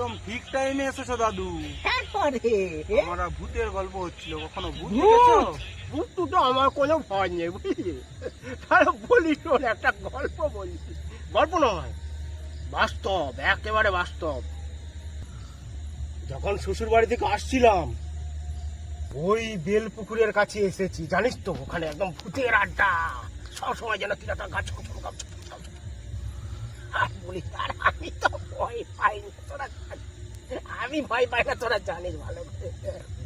একদম ঠিক টাইমে এসেছ দাদু। তারপরে? আমরা ভূতের গল্প হচ্ছিল কখনো ভূত? দেখেছ? ভূতু তো আমার কোনো ভয় নেই বুঝলি? তাহলে বলি তোর একটা গল্প বলি গল্প নয় বাস্তব একেবারে বাস্তব। যখন শ্বশুর বাড়ি থেকে আসছিলাম ওই বেল পুকুরের কাছে এসেছি জানিস তো ওখানে একদম ভূতের আড্ডা। সবসময় যেন কিনা তার গাছ। বলি আর আমি তো ভয় পাই না তোরা। আমি ভয় পাই না, তোরা জানিস ভালো করে।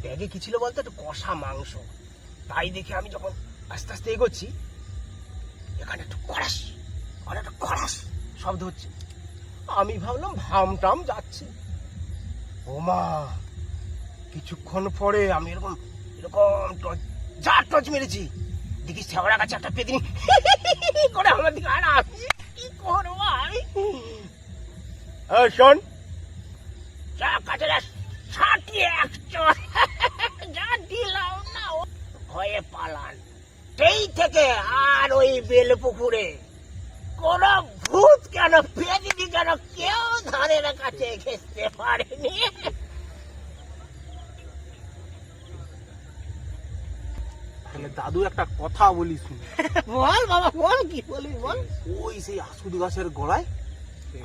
ব্যাগে কি ছিল বলতো? একটু কষা মাংস। তাই দেখে আমি যখন আস্তে আস্তে এগোচ্ছি, এখানে একটু কড়াস আর একটা কড়াস শব্দ হচ্ছে। আমি ভাবলাম ভাম টাম যাচ্ছে। ওমা, কিছুক্ষণ পরে আমি এরকম এরকম টর্চ- যা টচ মেরেছি। দেখি শেওড়া গাছে একটা পেদিনি করে আমার দিকে, আর আমি কি করব? শোন। যা কাছে যা সাটিয়ে এক চর যা দিলাম না ভয়ে পালান সেই থেকে আর ওই বেল পুকুরে কোন ভূত কেন পেদিনি কেন, কেউ ধারের কাছে ঘেসতে পারেনি। তাহলে দাদু একটা কথা বলি শুন। বল বাবা বল কি বলিস বল। ওই সেই আসুদ গাছের গোড়ায়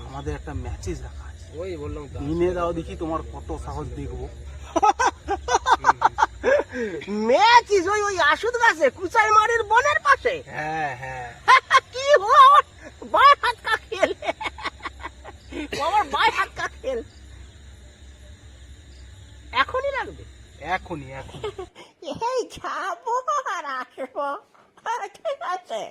আমাদের একটা ম্যাচেস রাখা আছে। ওই বললাম কিনে দাও দেখি তোমার কত সাহস দেখব। ম্যাচিস ওই ওই আসুদ গাছে কুচাই মারির বনের পাশে। হ্যাঁ হ্যাঁ। কি আমার বাই হাত কা খেল। আমার বাই হাত কা খেল। এখনই রাখবে? এখনই এখন আর আসব ঠিক আছে।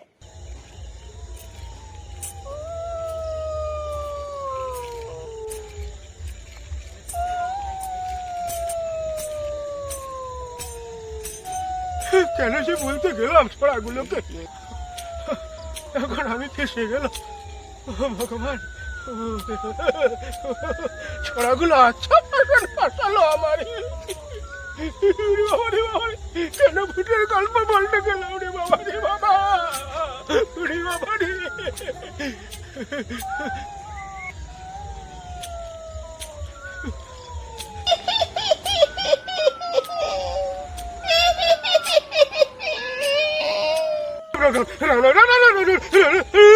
কেন সে বলতে গেলাম ছড়াগুলোকে? এখন আমি ফেসে গেলাম। ভগবান ছড়াগুলো আচ্ছা ফাঁসালো আমার বাবা রে বাবা রে, কেন গল্প বলতে গেলাম রে বাবা রে বাবা রে বাবা রে এই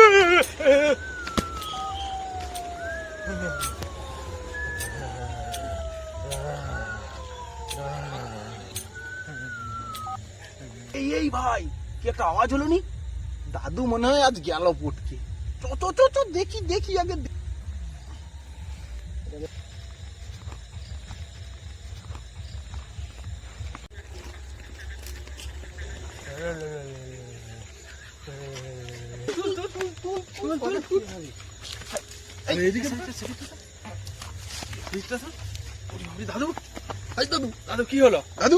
এই ভাই কি একটা আওয়াজ হলো নি? দাদু মনে হয় আজ গেল পটকে। চ চ চ চ দেখি দেখি আগে। দাদু দাদু কি হলো? দাদু?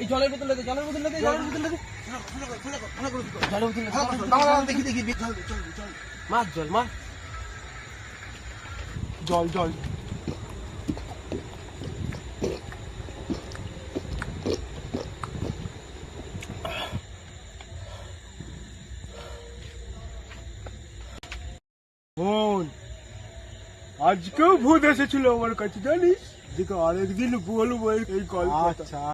এই জলের বোতল লাগে জলের বোতল লাগে জলের বোতল লাগে জলের বোতল দেখি দেখি। মাছ জল মাছ জল জল আজকেও ভূত এসেছিল আমার কাছে জানিস? যেটা আরেকদিন বলব এই গল্পটা। আচ্ছা।